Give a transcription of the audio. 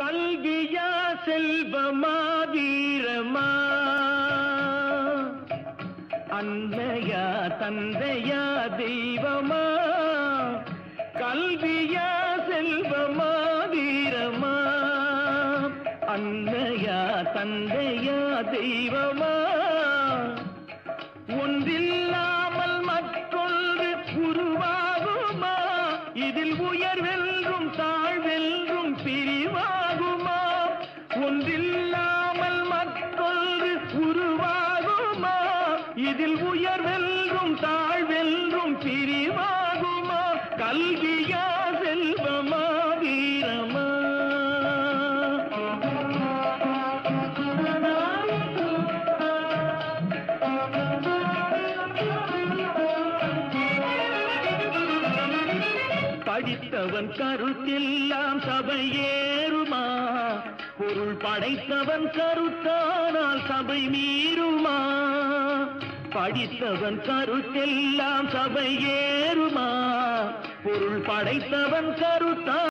கல்வியா செல்வமா வீரமா? அன்னையா தந்தையா தெய்வமா? கல்வியா செல்வமா வீரமா? அன்னையா தந்தையா தெய்வமா? ஒன்றில்லாமல் மற்றொன்று உருவாகுமா? இதில் உயர்வென்றும் இதில் உயர்வென்றும் தாழ்வென்றும் பிரிவாகுமா? கல்வியா செல்வமா வீரமா? படித்தவன் கருத்தெல்லாம் சபையேறுமா பொருள் படைத்தவன் கருத்தானால் சபை மீறுமா? படித்தவன் கருத்தெல்லாம் சபை ஏறுமா? பொருள் படைத்தவன் கருத்தா